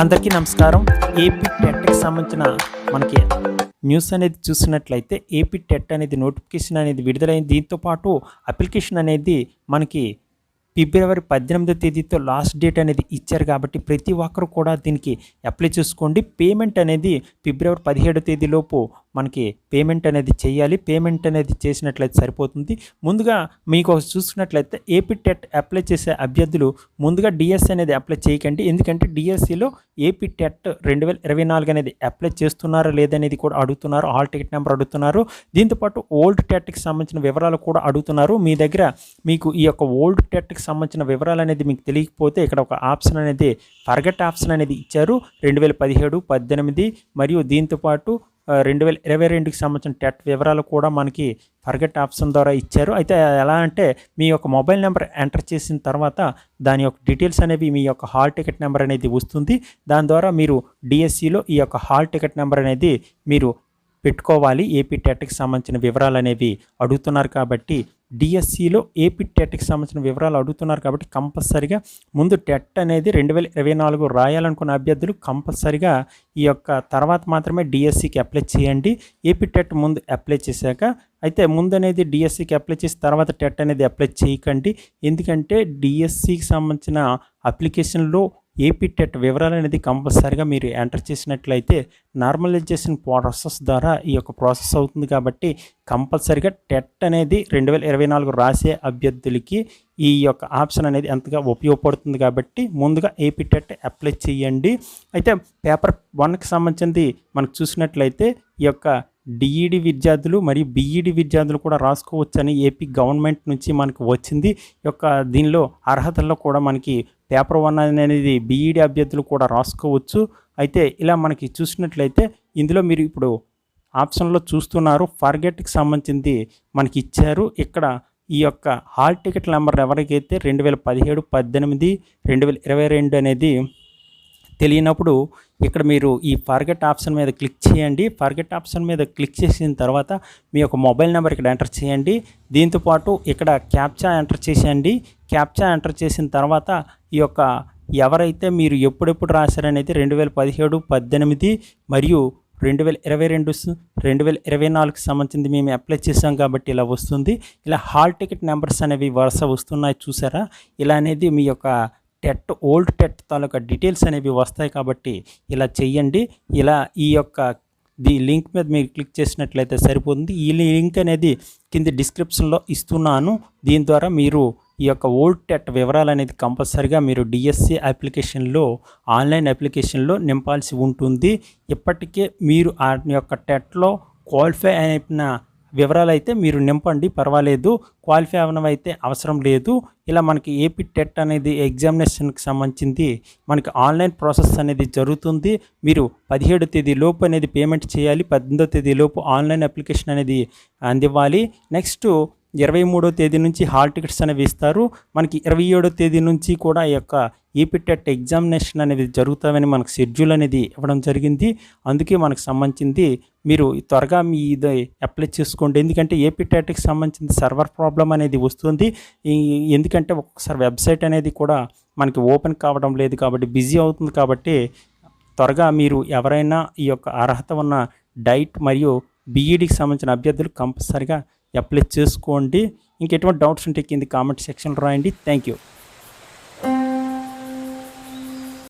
అందరికీ నమస్కారం. ఏపీ టెట్కి సంబంధించిన మనకి న్యూస్ అనేది చూసినట్లయితే ఏపీ టెట్ అనేది నోటిఫికేషన్ అనేది విడుదలైంది. దీంతో పాటు అప్లికేషన్ అనేది మనకి ఫిబ్రవరి పద్దెనిమిదో తేదీతో లాస్ట్ డేట్ అనేది ఇచ్చారు కాబట్టి ప్రతి ఒక్కరు కూడా దీనికి అప్లై చేసుకోండి. పేమెంట్ అనేది ఫిబ్రవరి పదిహేడో తేదీలోపు మనకి పేమెంట్ అనేది చేయాలి. పేమెంట్ అనేది చేసినట్లయితే సరిపోతుంది. ముందుగా మీకు చూసుకున్నట్లయితే ఏపీ టెట్ అప్లై చేసే అభ్యర్థులు ముందుగా డిఎస్సి అనేది అప్లై చేయకండి. ఎందుకంటే డిఎస్సిలో ఏపీ టెట్ రెండు వేల ఇరవై నాలుగు అనేది అప్లై చేస్తున్నారా లేదనేది కూడా అడుగుతున్నారు. హాల్ టికెట్ నెంబర్ అడుగుతున్నారు. దీంతోపాటు ఓల్డ్ టెట్కి సంబంధించిన వివరాలు కూడా అడుగుతున్నారు. మీ దగ్గర మీకు ఈ యొక్క ఓల్డ్ టెట్కి సంబంధించిన వివరాలు అనేది మీకు తెలియకపోతే ఇక్కడ ఒక ఆప్షన్ అనేది ఫర్గట్ ఆప్షన్ అనేది ఇచ్చారు. రెండు వేల పదిహేడు పద్దెనిమిది మరియు దీంతోపాటు రెండు వేల ఇరవై రెండుకి సంబంధించిన టెట్ వివరాలు కూడా మనకి ఫర్గెట్ ఆప్షన్ ద్వారా ఇచ్చారు. అయితే ఎలా అంటే మీ యొక్క మొబైల్ నెంబర్ ఎంటర్ చేసిన తర్వాత దాని యొక్క డీటెయిల్స్ అనేవి మీ యొక్క హాల్ టికెట్ నెంబర్ అనేది వస్తుంది. దాని ద్వారా మీరు డిఎస్సిలో ఈ యొక్క హాల్ టికెట్ నెంబర్ అనేది మీరు పెట్టుకోవాలి. ఏపీ టెట్కి సంబంధించిన వివరాలు అనేవి అడుగుతున్నారు కాబట్టి డిఎస్సిలో ఏపీ టెట్కి సంబంధించిన వివరాలు అడుగుతున్నారు కాబట్టి కంపల్సరిగా ముందు టెట్ అనేది రెండు వేల ఇరవై నాలుగు రాయాలనుకున్న అభ్యర్థులు కంపల్సరిగా ఈ యొక్క తర్వాత మాత్రమే డిఎస్సికి అప్లై చేయండి. ఏపీ టెట్ ముందు అప్లై చేశాక అయితే ముందు అనేది డిఎస్సికి అప్లై చేసి తర్వాత టెట్ అనేది అప్లై చేయకండి. ఎందుకంటే డిఎస్సికి సంబంధించిన అప్లికేషన్లో ఏపీ టెట్ వివరాలు అనేది కంపల్సరీగా మీరు ఎంటర్ చేసినట్లయితే నార్మలైజేషన్ ప్రాసెస్ ద్వారా ఈ యొక్క ప్రాసెస్ అవుతుంది కాబట్టి కంపల్సరీగా టెట్ అనేది రెండు వేల ఇరవై నాలుగు రాసే అభ్యర్థులకి ఈ యొక్క ఆప్షన్ అనేది ఎంతగా ఉపయోగపడుతుంది కాబట్టి ముందుగా ఏపీ టెట్ అప్లై చేయండి. అయితే పేపర్ వన్కి సంబంధించింది మనకు చూసినట్లయితే ఈ యొక్క డిఈడి విద్యార్థులు మరియు బీఈడి విద్యార్థులు కూడా రాసుకోవచ్చని ఏపీ గవర్నమెంట్ నుంచి మనకు వచ్చింది. ఈ యొక్క దీనిలో అర్హతల్లో కూడా మనకి పేపర్ వన్ అనేది బీఈడి అభ్యర్థులు కూడా రాసుకోవచ్చు. అయితే ఇలా మనకి చూసినట్లయితే ఇందులో మీరు ఇప్పుడు ఆప్షన్లో చూస్తున్నారు. ఫర్గెట్కి సంబంధించింది మనకి ఇచ్చారు. ఇక్కడ ఈ యొక్క హాల్ టికెట్ నెంబర్ ఎవరికైతే రెండు వేల పదిహేడు పద్దెనిమిది రెండు వేల ఇరవై రెండు అనేది తెలియనప్పుడు ఇక్కడ మీరు ఈ ఫర్గెట్ ఆప్షన్ మీద క్లిక్ చేయండి. ఫర్గెట్ ఆప్షన్ మీద క్లిక్ చేసిన తర్వాత మీ యొక్క మొబైల్ నెంబర్ ఇక్కడ ఎంటర్ చేయండి. దీంతోపాటు ఇక్కడ క్యాప్చా ఎంటర్ చేసేయండి. క్యాప్చా ఎంటర్ చేసిన తర్వాత ఈ యొక్క ఎవరైతే మీరు ఎప్పుడెప్పుడు రాశారనేది రెండు వేల పదిహేడు పద్దెనిమిది మరియు రెండు వేల ఇరవై రెండు రెండు వేల ఇరవై నాలుగుకి సంబంధించింది మేము అప్లై చేసాం కాబట్టి ఇలా వస్తుంది. ఇలా హాల్ టికెట్ నెంబర్స్ అనేవి వరుస వస్తున్నాయి చూసారా? ఇలా అనేది మీ యొక్క టెట్ ఓల్డ్ టెట్ తాలూకా డీటెయిల్స్ అనేవి వస్తాయి కాబట్టి ఇలా చెయ్యండి. ఇలా ఈ యొక్క ది లింక్ మీద మీరు క్లిక్ చేసినట్లయితే సరిపోతుంది. ఈ లింక్ అనేది కింద డిస్క్రిప్షన్లో ఇస్తున్నాను. దీని ద్వారా మీరు ఈ యొక్క ఓల్డ్ టెట్ వివరాలు అనేది కంపల్సరిగా మీరు డిఎస్సి అప్లికేషన్లో ఆన్లైన్ అప్లికేషన్లో నింపాల్సి ఉంటుంది. ఇప్పటికే మీరు ఆ యొక్క టెట్లో క్వాలిఫై అయిన వివరాలు అయితే మీరు నింపండి పర్వాలేదు. క్వాలిఫై అవ్వడం అయితే అవసరం లేదు. ఇలా మనకి ఏపీ టెట్ అనేది ఎగ్జామినేషన్కి సంబంధించింది మనకి ఆన్లైన్ ప్రాసెస్ అనేది జరుగుతుంది. మీరు పదిహేడు తేదీ లోపు అనేది పేమెంట్ చేయాలి పద్దెనిమిదో తేదీ లోపు ఆన్లైన్ అప్లికేషన్ అనేది అందివ్వాలి. నెక్స్ట్ ఇరవై మూడో తేదీ నుంచి హాల్ టికెట్స్ అనేవి ఇస్తారు. మనకి ఇరవై ఏడో తేదీ నుంచి కూడా ఈ యొక్క ఈపిటెట్ ఎగ్జామినేషన్ అనేది జరుగుతామని మనకు షెడ్యూల్ అనేది ఇవ్వడం జరిగింది. అందుకే మనకు సంబంధించింది మీరు త్వరగా మీ ఇది అప్లై చేసుకోండి. ఎందుకంటే ఏపీటెట్కి సంబంధించిన సర్వర్ ప్రాబ్లం అనేది వస్తుంది. ఎందుకంటే ఒక్కసారి వెబ్సైట్ అనేది కూడా మనకి ఓపెన్ కావడం లేదు కాబట్టి బిజీ అవుతుంది కాబట్టి త్వరగా మీరు ఎవరైనా ఈ యొక్క అర్హత ఉన్న డైట్ మరియు బీఈడికి సంబంధించిన అభ్యర్థులు కంపల్సరిగా అప్లై చేసుకోండి. ఇంకెటువంటి డౌట్స్ ఉంటే కింద కామెంట్ సెక్షన్లో రాయండి. Thank you.